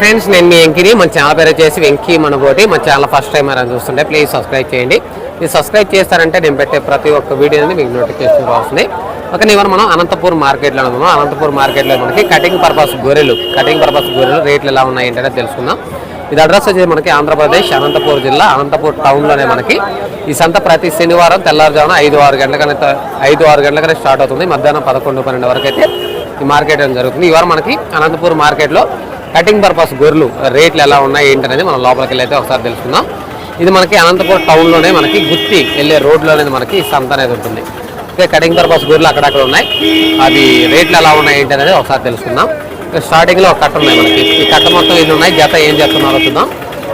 Friends నేను మీ వెంకిని. మన channel పేరు వచ్చేసి వెంకీ మనబోటి మన ఛానల్ ఫస్ట్ టైం మనం చూస్తుంటే ప్లీజ్ సబ్స్క్రైబ్ చేయండి. మీరు సబ్స్క్రైబ్ చేస్తారంటే నేను పెట్టే ప్రతి ఒక్క వీడియో అనేది మీకు నోటిఫికేషన్ వస్తుంది ఓకే ఇవాళ మనం అనంతపూర్ మార్కెట్లో ఉన్నాము. అనంతపూర్ మార్కెట్లో మనకి కటింగ్ పర్పస్ గొర్రెలు కటింగ్ పర్పస్ గొర్రెలు రేట్లు ఎలా ఉన్నాయి ఏంటంటే తెలుసుకుందాం. ఇది అడ్రస్ వచ్చేసి మనకి ఆంధ్రప్రదేశ్ అనంతపూర్ జిల్లా అనంతపూర్ టౌన్లోనే మనకి. ఈ సంత ప్రతి శనివారం తెల్లారుజామున ఐదు ఆరు గంటలకనే ఐదు ఆరు గంటలకనే స్టార్ట్ అవుతుంది. మధ్యాహ్నం పదకొండు పన్నెండు వరకు అయితే ఈ మార్కెట్ అనేది జరుగుతుంది. ఈ మనకి అనంతపూర్ మార్కెట్లో కటింగ్ పర్పస్ గొర్రెలు రేట్లు ఎలా ఉన్నాయి ఏంటనేది మనం లోపలికి వెళ్ళి అయితే ఒకసారి తెలుసుకుందాం. ఇది మనకి అనంతపూర్ టౌన్లోనే మనకి గుత్తి వెళ్ళే రోడ్లో అనేది మనకి సంత అనేది ఉంటుంది. ఇక కటింగ్ పర్పస్ గొర్రెలు అక్కడక్కడ ఉన్నాయి. అవి రేట్లు ఎలా ఉన్నాయి ఏంటనేది ఒకసారి తెలుసుకుందాం. ఇక స్టార్టింగ్లో ఒక కట్ట ఉన్నాయి మనకి. ఈ కట్ట మొత్తం ఎన్ని ఉన్నాయి? జత ఏం చేస్తున్నారో చూద్దాం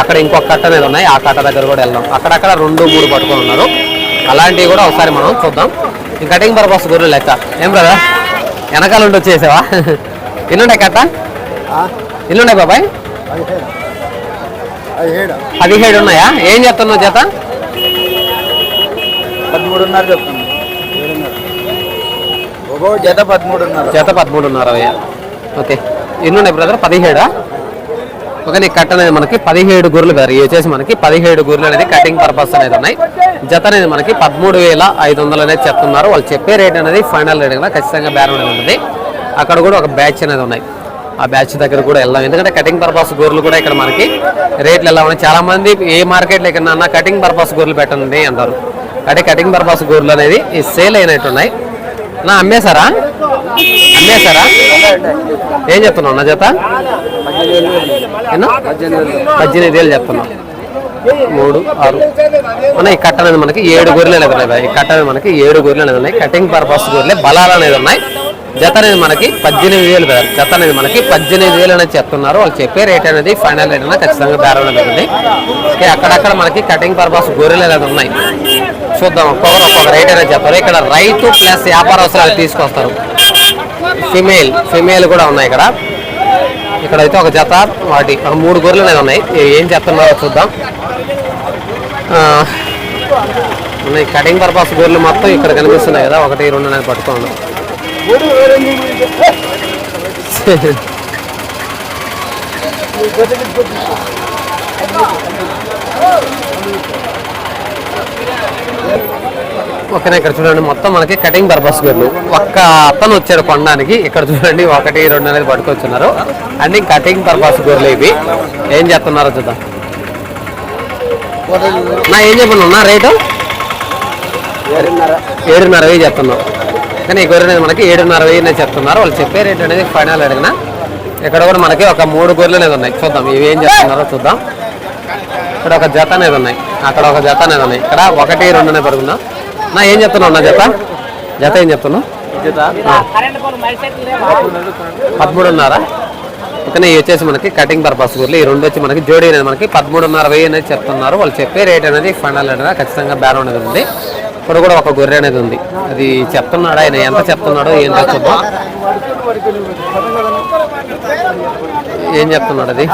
అక్కడ ఇంకొక కట్ట అనేది ఉన్నాయి. ఆ కట్ట దగ్గర కూడా వెళ్దాం. అక్కడక్కడ రెండు మూడు పట్టుకొని ఉన్నారు. అలాంటివి కూడా ఒకసారి మనం చూద్దాం. ఈ కటింగ్ పర్పస్ గొర్రెలు లెక్క. ఏం కదా వెనకాల ఉండి వచ్చేసావా? ఎన్నుంటాయి కట్ట? ఎన్ని ఉన్నాయి బాబాయ్? పదిహేడు. ఉన్నాయా? ఏం చెప్తున్నావు జత పదమూడున్నర ఒక్కో జత పదమూడున్నర. జత పదమూడున్నర ఓకే. ఎన్ని ఉన్నాయి బ్రదర్ పదిహేడా? ఓకే నీ కట్ట అనేది మనకి పదిహేడు గుర్రెలు గారు ఇవి వచ్చేసి మనకి పదిహేడు గుర్రెలు అనేది కటింగ్ పర్పస్ అనేది ఉన్నాయి. జత అనేది మనకి పదమూడు వేల ఐదు వందలు అనేది చెప్తున్నారు. వాళ్ళు చెప్పే రేట్ అనేది ఫైనల్ రేట్ కదా ఖచ్చితంగా బేరం అనేది ఉంటుంది. అక్కడ కూడా ఒక బ్యాచ్ అనేది ఉన్నాయి. ఆ బ్యాచ్ దగ్గర కూడా వెళ్దాం. ఎందుకంటే కటింగ్ పర్పస్ గొర్రెలు కూడా ఇక్కడ మనకి రేట్లు ఎలా ఉన్నాయి. చాలామంది ఏ మార్కెట్లో ఎక్కడ అన్న కటింగ్ పర్పస్ గొర్రెలు పెట్టండి అంటారు. అంటే కటింగ్ పర్పస్ గొర్రెలు అనేది ఈ సేల్ అయినట్టున్నాయి నా అమ్మేశారా? అమ్మేశారా? ఏం చెప్తున్నావు నా జత? పద్దెనిమిది వేలు చెప్తున్నావు. మూడు ఆరు. మన ఈ కట్ట అనేది మనకి ఏడు గొర్రెలు అనేది ఉన్నాయి. ఈ కట్ట అనేది మనకి ఏడు గొర్రెలు అనేది ఉన్నాయి. కటింగ్ పర్పస్ గొర్రెలు బలాలు అనేది ఉన్నాయి. జత అనేది మనకి పద్దెనిమిది వేలు కదా జత అనేది మనకి పద్దెనిమిది వేలు అనేది చెప్తున్నారు. వాళ్ళు చెప్పే రేట్ అనేది ఫైనల్ రేట్ అనేది ఖచ్చితంగా బేరం అనేది అక్కడక్కడ మనకి కటింగ్ పర్పస్ గొర్రెలు అనేది ఉన్నాయి. చూద్దాం ఒక్కొక్కరు ఒక్కొక్క రేట్ అనేది చెప్తారు. ఇక్కడ రైతు ప్లస్ వ్యాపారస్తులు తీసుకొస్తారు. ఫిమేల్ ఫిమేల్ కూడా ఉన్నాయి ఇక్కడ. ఇక్కడైతే ఒక జత వాటి ఒక మూడు గొర్రెలు అనేది ఉన్నాయి. ఏం చెప్తున్నారో చూద్దాం. ఆ, ఉన్నాయి. కటింగ్ పర్పస్ గొర్రెలు మొత్తం ఇక్కడ కనిపిస్తున్నాయి కదా ఒకటి రెండు అనేది పట్టుకోండి. ఓకేనా ఇక్కడ చూడండి మొత్తం మనకి కటింగ్ పర్పస్ గొర్రెలు ఒక్క అతను వచ్చాడు కొనడానికి. ఇక్కడ చూడండి ఒకటి రెండు అనేది పట్టుకొచ్చున్నారు. అన్ని కటింగ్ పర్పస్ గొర్రెలు ఇవి. ఏం చేస్తున్నారో చూద్దాం. నా ఏం చెప్పను నా రేటు? ఏడున్నర. వెయ్యి చెప్తున్నాం కానీ ఈ గొర్రె అనేది మనకి ఏడున్నర వెయ్యి అనేది చెప్తున్నారు. వాళ్ళు చెప్పే రేట్ అనేది ఫైనల్ అడిగిన. ఇక్కడ కూడా మనకి ఒక మూడు గొర్రెలు అనేది ఉన్నాయి. చూద్దాం ఇవి ఏం చెప్తున్నారో చూద్దాం. ఇక్కడ ఒక జత అనేది ఉన్నాయి. అక్కడ ఒక జత అనేది ఉన్నాయి ఇక్కడ ఒకటి రెండు అనేది పడుకుందాం? నా ఏం చెప్తున్నావు నా జత? జత ఏం చెప్తున్నావు? పదమూడున్నర. ఓకే ఇవి వచ్చేసి మనకి కటింగ్ పర్పస్ గుర్లు ఈ రెండు వచ్చి మనకి జోడీ అనేది మనకి పదమూడున్నర వెయ్యి అనేది చెప్తున్నారు. వాళ్ళు చెప్పే రేట్ అనేది ఫైనల్ అనేది ఖచ్చితంగా బేరం అనేది ఉంది. ఇక్కడ కూడా ఒక గొర్రె అనేది ఉంది. అది చెప్తున్నాడు ఆయన ఎంత చెప్తున్నాడో ఏం చూద్దాం ఏం చెప్తున్నాడు అది?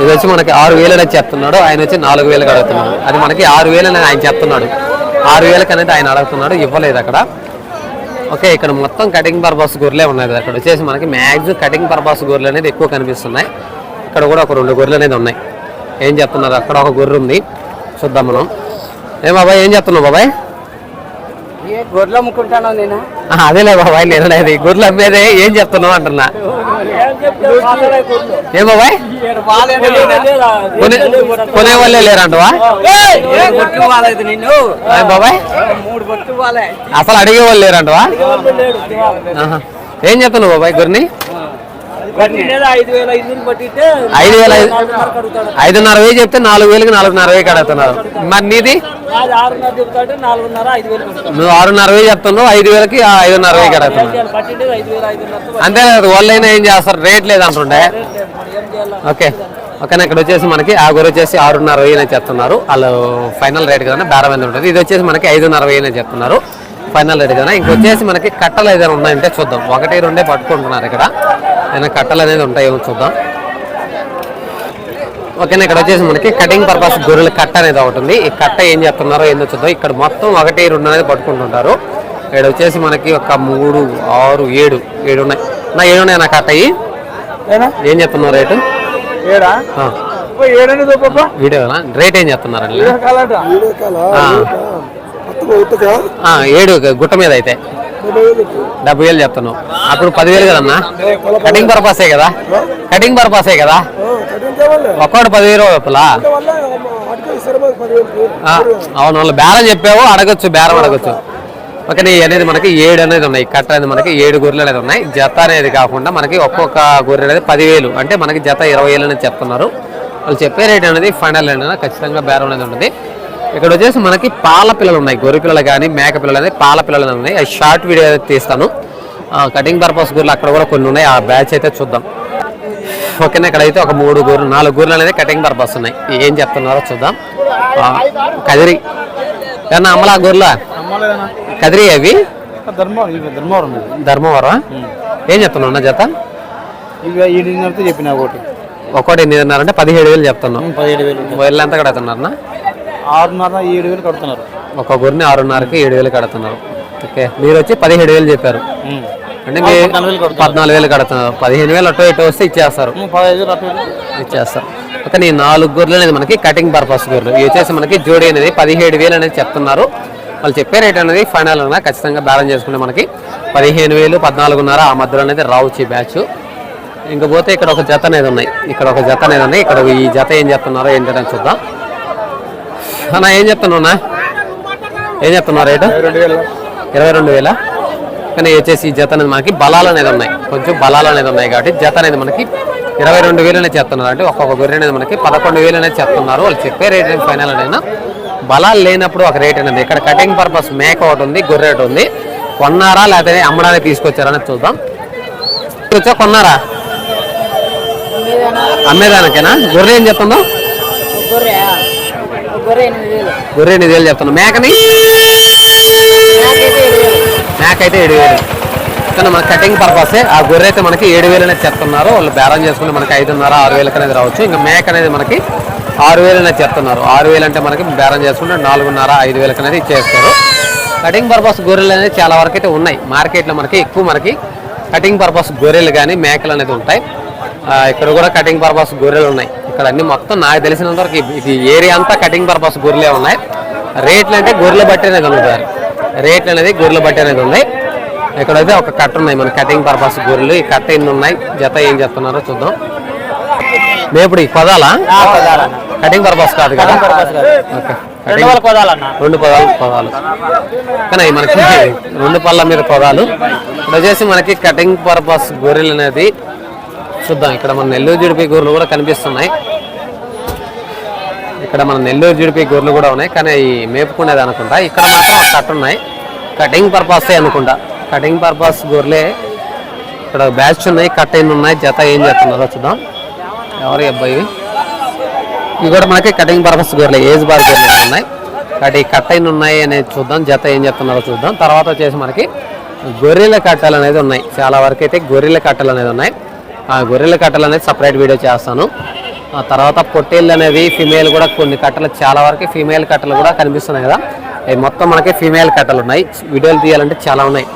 ఇది వచ్చి మనకి ఆరు వేలు అనేది చెప్తున్నాడు. ఆయన వచ్చి నాలుగు వేలకు అడుగుతున్నాడు. అది మనకి ఆరు వేలు అనేది ఆయన చెప్తున్నాడు. ఆరు వేలకు అనేది ఆయన అడుగుతున్నాడు. ఇవ్వలేదు అక్కడ. ఓకే ఇక్కడ మొత్తం కటింగ్ పర్పస్ గొర్రెలే ఉన్నాయి అక్కడ వచ్చేసి మనకి మ్యాక్సిమం కటింగ్ పర్పస్ గొర్రెలు అనేది ఎక్కువ కనిపిస్తున్నాయి. ఇక్కడ కూడా ఒక రెండు గొర్రెలు అనేది ఉన్నాయి. ఏం చెప్తున్నారు? అక్కడ ఒక గొర్రె ఉంది. చూద్దాం మనం. ఏం బాబాయ్ ఏం చెప్తున్నావు బాబాయ్? గొర్రెలు అమ్ముకుంటాను నేను. అదేలే బాబాయ్ నేను అనేది గొర్రెలు అమ్మేదే ఏం చెప్తున్నావు అంటున్నా. ఏం బాబాయ్? కొనే వాళ్ళే లేరంటవా? బాబాయ్? అసలు అడిగే వాళ్ళు లేరంటవా. ఏం చెప్తున్నావు బాబాయ్ గొర్రెని? ఐదు వేల ఐదున్నర వేలు చెప్తే నాలుగు వేలకి నాలుగున్నర వేలు కడుగుతున్నారు. మరి నీది? అది ఆరున్నర చెప్తాంటే నాలుగున్నర ఐదు వేలు నువ్వు ఆరున్నర వేలు చెప్తున్నావు ఐదు వేలకి ఐదున్నర వేలు వేల అంతే కదా వాళ్ళైనా ఏం చేస్తారు? రేట్ ఏం చేయాలి? ఓకే. ఓకేనా ఇక్కడ వచ్చేసి మనకి ఆ గురి వచ్చేసి ఆరున్నర వెయ్యి చెప్తున్నారు. వాళ్ళు ఫైనల్ రేట్ కదా బేరం ఎంత ఉంటుంది? ఇది వచ్చేసి మనకి ఐదున్నర వెయ్యి చెప్తున్నారు. ఫైనల్ రేట్ కదా ఇంకొచ్చేసి మనకి కట్టలు ఏదైనా ఉన్నాయంటే చూద్దాం. ఒకటి రెండే పట్టుకుంటున్నారు ఇక్కడ. ఏదైనా కట్టలు అనేది ఉంటాయేమో చూద్దాం. ఓకేనా ఇక్కడ వచ్చేసి మనకి కటింగ్ పర్పస్ గొర్రెల కట్ట అనేది ఒకటి ఉంది. ఈ కట్ట ఏం చెప్తున్నారో ఏందో చూద్దాం. ఇక్కడ మొత్తం ఒకటి రెండు అనేది పట్టుకుంటుంటారు. ఇక్కడ వచ్చేసి మనకి ఒక మూడు ఆరు ఏడు ఏడు ఉన్నాయి. నా ఏడు ఉన్నాయి నా కట్ట అయ్యి? ఏం చెప్తున్నారు రేటు? ఏడా? ఆ, ఏడని చూపప్ప వీడియోనా రేట్ ఏం చెప్తున్నారండి కాలట. ఆ. ఆ, ఏడు గుట్ట మీద అయితే. డెబ్బై వేలు చెప్తాను అప్పుడు పదివేలు కదన్నా? కటింగ్ పర్పసే కదా? కటింగ్ పర్పసే కదా? ఒక్కోటి పదివేలు చెప్పలా అవును వాళ్ళు బేరం చెప్పావు అడగచ్చు బేరం అడగొచ్చు. ఓకే అనేది మనకి ఏడు అనేది ఉన్నాయి. కట్ట అనేది మనకి ఏడు గొర్రెలు అనేది ఉన్నాయి. జత అనేది కాకుండా మనకి ఒక్కొక్క గొర్రె అనేది పదివేలు. అంటే మనకి జత ఇరవై వేలు అనేది చెప్తున్నారు. వాళ్ళు చెప్పే రేట్ అనేది ఫైనల్ అనేది ఖచ్చితంగా బేరం అనేది ఉంటుంది. ఇక్కడ వచ్చేసి మనకి పాల పిల్లలు ఉన్నాయి. గొర్రె పిల్లలు కానీ మేక పిల్లలు అనేది పాల పిల్లలు ఉన్నాయి. అవి షార్ట్ వీడియో అయితే తీస్తాను. కటింగ్ పర్పస్ గొర్రెలు అక్కడ కూడా కొన్ని ఉన్నాయి. ఆ బ్యాచ్ అయితే చూద్దాం. ఓకేనా ఇక్కడ అయితే ఒక మూడు గొర్రెలు నాలుగు గొర్రెలు అనేది కటింగ్ పర్పస్ ఉన్నాయి. ఏం చెప్తున్నారో చూద్దాం. కదిరి. ఏమన్నా అమ్మలా గొర్రెల? కదిరి అవి? ధర్మవరం ఏం చెప్తున్నావు అన్న జత? చెప్పిన ఒకటి. ఎనిమిదిన్నర అంటే పదిహేడు వేలు చెప్తున్నావు. పదిహేడు వేలు. వీళ్ళు ఎంత కడుతున్నారన్నా ఆరున్నర ఏడు వేలు కడుతున్నారు. ఒక గొర్రెని ఆరున్నరకి ఏడు వేలు కడుతున్నారు. ఓకే. మీరు వచ్చి పదిహేడు వేలు చెప్పారు. అంటే మీ పద్నాలుగు వేలు కడుతున్నారు. పదిహేను వేలు అటు ఇటు వస్తే ఇచ్చేస్తారు. ఇచ్చేస్తారు. ఓకే నీ నాలుగు గొర్రెలు అనేది మనకి కటింగ్ పర్పస్ గొర్రెలు. ఇవి వచ్చేసి మనకి జోడీ అనేది పదిహేడు వేలు అనేది చెప్తున్నారు. వాళ్ళు చెప్పే రేట్ అనేది ఫైనల్ అన్న ఖచ్చితంగా బ్యాలెన్స్ చేసుకుంటే మనకి పదిహేను వేలు పద్నాలుగున్నర ఆ మధ్యలో అనేది రావచ్చు బ్యాచ్ ఇంకా పోతే ఇక్కడ ఒక జత అనేది ఉన్నాయి. ఇక్కడ ఒక జత అనేది ఉన్నాయి ఇక్కడ ఈ జత ఏం చెప్తున్నారో ఏంటనే చూద్దాం. అన్న ఏం చెప్తున్నావునా ఏం చెప్తున్నారు రేటు? రెండు వేలు. ఇరవై రెండు వేల? కానీ వచ్చేసి ఈ జత అనేది మనకి బలాలు అనేది ఉన్నాయి. కొంచెం బలాలు అనేది ఉన్నాయి కాబట్టి జత అనేది మనకి ఇరవై రెండు వేలు అనేది చెప్తున్నారు అంటే ఒక్కొక్క గొర్రె అనేది మనకి పదకొండు వేలు అనేది చెప్తున్నారు వాళ్ళు చెప్పే రేట్ అనేది ఫైనల్ అయినా బలాలు లేనప్పుడు ఒక రేట్ అనేది. ఇక్కడ కటింగ్ పర్పస్ మేక ఒకటి ఉంది గొర్రె ఒకటి ఉంది. కొన్నారా లేకపోతే అమ్మడానికి తీసుకొచ్చారా అనేది చూద్దాం. వచ్చా కొన్నారా? అమ్మేదానికేనా? గొర్రె ఏం చెప్తుందో గొర్రె ఎనిమిది వేలు. చెప్తున్నా మేకని? నాకైతే ఏడు వేలు. మేక అయితే ఏడు వేలు. కానీ మన కటింగ్ పర్పస్ ఆ గొర్రె అయితే మనకి ఏడు వేలు అనేది చెప్తున్నారు. వాళ్ళు బేరం చేసుకుంటే మనకి ఐదున్నర ఆరు వేలకు అనేది రావచ్చు. ఇంకా మేక అనేది మనకి ఆరు వేలు అనేది చెప్తున్నారు. ఆరు వేలు అంటే మనకి బేరం చేసుకుంటే నాలుగున్నర ఐదు వేలకు అనేది ఇచ్చేస్తారు. కటింగ్ పర్పస్ గొర్రెలు అనేది చాలా వరకు అయితే ఉన్నాయి. మార్కెట్లో మనకి ఎక్కువ మనకి కటింగ్ పర్పస్ గొర్రెలు కానీ మేకలు అనేది ఉంటాయి. ఇక్కడ కూడా కటింగ్ పర్పస్ గొర్రెలు ఉన్నాయి. ఇక్కడ అన్ని మొత్తం నాకు తెలిసినంత వరకు ఇది ఏరియా అంతా కటింగ్ పర్పస్ గొర్రెలే ఉన్నాయి. రేట్లు అంటే గొర్రెల బట్టి అనేది అమ్ముతారు రేట్లు అనేది గొర్రెల బట్టి అనేది ఉన్నాయి ఇక్కడైతే ఒక కట్ట ఉన్నాయి మన కటింగ్ పర్పస్ గొర్రెలు. ఈ కట్ట ఎన్ని ఉన్నాయి? జత ఏం చెప్తున్నారో చూద్దాం. మేపుడు ఈ కొదాలా కటింగ్ పర్పస్ కాదు కదా? ఓకే. రెండు పదాలు పదాలు. కానీ మనకి రెండు పళ్ళ మీద పదాలు. వచ్చేసి మనకి కటింగ్ పర్పస్ గొర్రెలు అనేది చూద్దాం. ఇక్కడ మన నెల్లూరు జుడిపి గొర్రెలు కూడా కనిపిస్తున్నాయి. ఇక్కడ మన నెల్లూరు జుడిపి గొర్రెలు కూడా ఉన్నాయి. కానీ అవి మేపుకునేది అనుకుంటా. ఇక్కడ మాత్రం కట్ కట్ట ఉన్నాయి. కటింగ్ పర్పస్ అనుకుంటా. కటింగ్ పర్పస్ గొర్రెలే ఇక్కడ బ్యాచ్ ఉన్నాయి. కట్ అయిన ఉన్నాయి? జత ఏం చేస్తున్నారో చూద్దాం. ఎవరి అబ్బాయి ఇవి? కూడా మనకి కటింగ్ పర్పస్ గొర్రెలు ఏజ్ బార్ గొర్రెలు ఉన్నాయి. కాబట్టి ఈ అయిన ఉన్నాయి అనేది చూద్దాం. జత ఏం చెప్తున్నారో చూద్దాం. తర్వాత వచ్చేసి మనకి గొర్రెల కట్టలు అనేది ఉన్నాయి. చాలా వరకు అయితే గొర్రెల కట్టలు అనేది ఉన్నాయి. గొర్రెల కట్టలు అనేది సపరేట్ వీడియో చేస్తాను. ఆ తర్వాత పొట్టేళ్ళు అనేవి ఫిమేల్ కూడా కొన్ని కట్టలు చాలా వరకు ఫీమేల్ కట్టలు కూడా కనిపిస్తున్నాయి కదా. అవి మొత్తం మనకి ఫీమేల్ కట్టలు ఉన్నాయి. వీడియోలు తీయాలంటే చాలా ఉన్నాయి.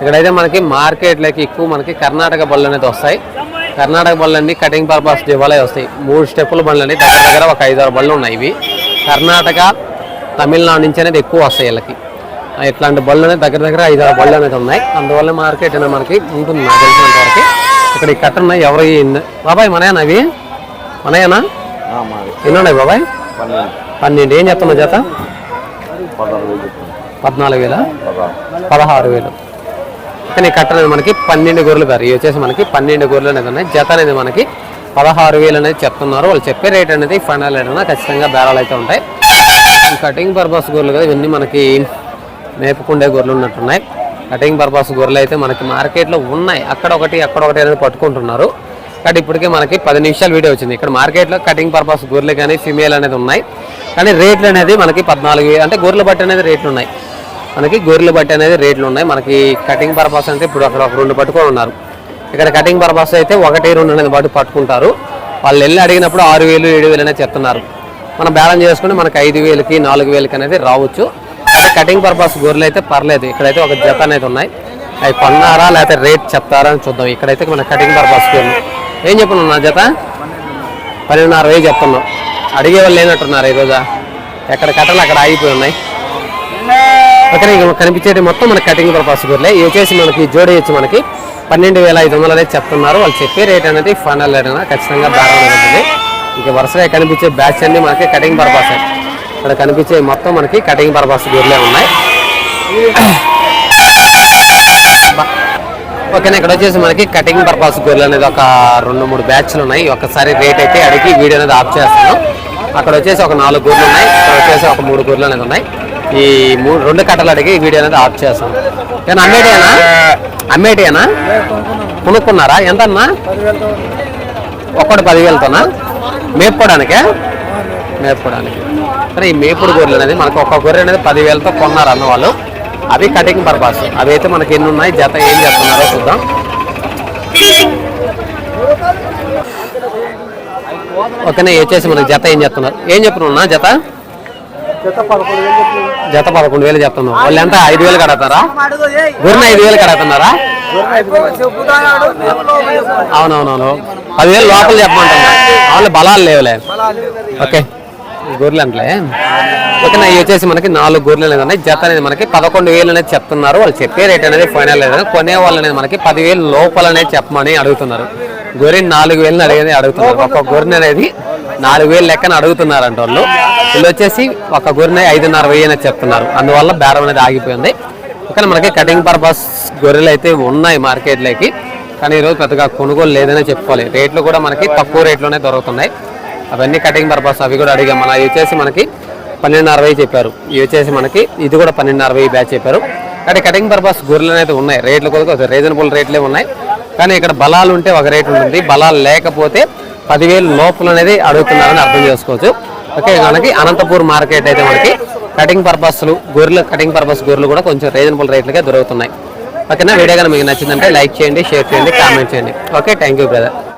ఇక్కడైతే మనకి మార్కెట్లోకి ఎక్కువ మనకి కర్ణాటక బళ్ళు అనేది వస్తాయి. కర్ణాటక బళ్ళన్నీ కటింగ్ పర్పస్ దివాలే వస్తాయి. మూడు స్టెప్పుల బండ్లు దగ్గర దగ్గర ఒక ఐదారు బళ్ళు ఉన్నాయి ఇవి. కర్ణాటక తమిళనాడు నుంచి అనేది ఎక్కువ వస్తాయి వీళ్ళకి. ఇట్లాంటి బళ్ళు అనేది దగ్గర దగ్గర ఐదారు బళ్ళు అనేది ఉన్నాయి. అందువల్ల మార్కెట్ అనేది మనకి ఉంటుంది నాకు తెలిసినంత వరకు ఇక్కడ ఈ కట్ట ఉన్నాయి ఎవరు బాబాయ్ మనయేనా అవి? మనయేనా? ఎన్ని ఉన్నాయి బాబాయ్? పన్నెండు. ఏం చెప్తున్నా జత? పద్నాలుగు వేల? పదహారు. వేలు. కానీ కట్ట అనేది మనకి పన్నెండు గొర్రెలు గారు. ఇవి వచ్చేసి మనకి పన్నెండు గొర్రెలు అనేది ఉన్నాయి. జత అనేది మనకి పదహారు వేలు అనేది చెప్తున్నారు. వాళ్ళు చెప్పే రేట్ అనేది ఫైనల్ రేట్ అనేది ఖచ్చితంగా బేరాలు అయితే ఉంటాయి. ఈ కటింగ్ పర్పస్ గొర్రెలు కదా ఇవన్నీ మనకి మేపుకుండే గొర్రెలు ఉన్నట్టున్నాయి. కటింగ్ పర్పస్ గొర్రెలు అయితే మనకి మార్కెట్లో ఉన్నాయి. అక్కడ ఒకటి అక్కడ ఒకటి అనేది పట్టుకుంటున్నారు. కానీ ఇప్పటికే మనకి పది నిమిషాలు వీడియో వచ్చింది. ఇక్కడ మార్కెట్లో కటింగ్ పర్పస్ గొర్రెలు కానీ ఫిమేల్ అనేది ఉన్నాయి. కానీ రేట్లు అనేది మనకి పద్నాలుగు అంటే గొర్రెలు బట్టి అనేది రేట్లు ఉన్నాయి. మనకి గొర్రెలు బట్టి అనేది రేట్లు ఉన్నాయి. మనకి కటింగ్ పర్పస్ అంటే ఇప్పుడు అక్కడ ఒక రెండు పట్టుకొని ఉన్నారు. ఇక్కడ కటింగ్ పర్పస్ అయితే ఒకటి రెండు అనేది బట్టి పట్టుకుంటారు. వాళ్ళు వెళ్ళి అడిగినప్పుడు ఆరు వేలు ఏడు వేలు అనేది చెప్తున్నారు. మనం బ్యాలెన్స్ చేసుకుని మనకి ఐదు వేలకి నాలుగు వేలకి అనేది రావచ్చు. కటింగ్ పర్పస్ గొర్రెలు అయితే పర్లేదు. ఇక్కడైతే ఒక జత అనేది ఉన్నాయి. అవి కొన్నారా లేకపోతే రేట్ చెప్తారా అని చూద్దాం. ఇక్కడైతే మన కటింగ్ పర్పస్ గొర్రెలు ఏం చెప్పను నా జత? పన్నెండున్నర వేలు చెప్తున్నాం అడిగే వాళ్ళు లేనట్టున్నారు ఈరోజు. ఎక్కడ కట్టలు అక్కడ ఆగిపోయి ఉన్నాయి. అక్కడ ఇక కనిపించేది మొత్తం మన కటింగ్ పర్పస్ గొర్రెలే. ఇవి వచ్చేసి మనకి జోడి వచ్చి మనకి పన్నెండు వేల ఐదు వందలు అనేది చెప్తున్నారు. వాళ్ళు చెప్పే రేట్ అనేది ఫైనల్ రేట్ అనేది ఖచ్చితంగా దారం ఉంటుంది ఇక వరుసగా కనిపించే బ్యాచ్ అన్ని మనకి కటింగ్ పర్పస్ ఇక్కడ కనిపించే మొత్తం మనకి కటింగ్ పర్పస్ గేర్లే ఉన్నాయి. ఓకేనా ఇక్కడ వచ్చేసి మనకి కటింగ్ పర్పస్ గొర్రెలు అనేది ఒక రెండు మూడు బ్యాచ్లు ఉన్నాయి. ఒకసారి రేట్ అయితే అడిగి వీడియో అనేది ఆఫ్ చేస్తాను అక్కడ వచ్చేసి ఒక నాలుగు గొర్రెలు ఉన్నాయి. ఇక్కడ వచ్చేసి ఒక మూడు గొర్రెలు అనేది ఉన్నాయి. ఈ మూడు రెండు కట్టలు అడిగి వీడియో అనేది ఆఫ్ చేస్తాను నేను అమ్మేటియేనా అమ్మేటియేనా కొనుక్కున్నారా? ఎంత అన్నా ఒక్కటి పదివేలతోనా? మేపుకోవడానికే? మేపుకోవడానికి. సరే ఈ మేపుడు గొర్రెలు అనేది మనకు ఒక గొర్రె అనేది పదివేలతో కొన్నారు అన్న వాళ్ళు. అవి కటింగ్ పర్పస్. అవి అయితే మనకి ఎన్ని ఉన్నాయి? జత ఏం చేస్తున్నారో చూద్దాం. ఓకేనే వచ్చేసి మనకి జత ఏం చెప్తున్నారు ఏం చెప్తున్నా జత? జత పదకొండు వేలు చెప్తున్నాం వాళ్ళు ఎంత? ఐదు వేలు కడతారా? గొర్రెని ఐదు వేలు కడుతున్నారా అవునవునవును. పదివేలు లోపల చెప్పమంటున్నా. వాళ్ళు బలాలు లేవులే. ఓకే. గొర్రెలు అంటలే ఓకేనా ఇవి వచ్చేసి మనకి నాలుగు గొర్రెలు అనేది ఉన్నాయి. జత అనేది మనకి పదకొండు వేలు అనేది చెప్తున్నారు. వాళ్ళు చెప్పే రేట్ అనేది ఫైనల్ లేదు కొనే వాళ్ళు అనేది మనకి పదివేలు లోపల అనేది చెప్పమని అడుగుతున్నారు. గొర్రెని నాలుగు వేలని అడిగేది అడుగుతున్నారు. ఒక గొర్రె అనేది నాలుగు వేలు లెక్కన అడుగుతున్నారు అంటే వాళ్ళు. వీళ్ళు వచ్చేసి ఒక గొర్రె ఐదున్నర వెయ్యి అనేది చెప్తున్నారు. అందువల్ల బేరం అనేది ఆగిపోయింది. ఓకే మనకి కటింగ్ పర్పస్ గొర్రెలు అయితే ఉన్నాయి మార్కెట్లోకి కానీ ఈరోజు పెద్దగా కొనుగోలు లేదనే చెప్పుకోవాలి. రేట్లు కూడా మనకి తక్కువ రేట్లోనే దొరుకుతున్నాయి. అవన్నీ కటింగ్ పర్పస్ అవి కూడా అడిగాం. మన వచ్చేసి మనకి పన్నెండు అరవై చెప్పారు. ఇవి వచ్చేసి మనకి ఇది కూడా పన్నెండు అరవై బ్యాచ్ చెప్పారు. కానీ కటింగ్ పర్పస్ గొర్రెలు అయితే ఉన్నాయి. రేట్లు కొద్దిగా రీజనబుల్ రేట్లే ఉన్నాయి. కానీ ఇక్కడ బలాలు ఉంటే ఒక రేట్ ఉంటుంది. బలాలు లేకపోతే పదివేలు లోపల అనేది అడుగుతున్నారని అర్థం చేసుకోవచ్చు. ఓకే మనకి అనంతపూర్ మార్కెట్ అయితే మనకి కటింగ్ పర్పస్లు గొర్రెలు కటింగ్ పర్పస్ గొర్రెలు కూడా కొంచెం రీజనబుల్ రేట్లకే దొరుకుతున్నాయి. ఓకేనా? వీడియో కానీ మీకు నచ్చిందంటే లైక్ చేయండి షేర్ చేయండి కామెంట్ చేయండి. Okay thank you brother.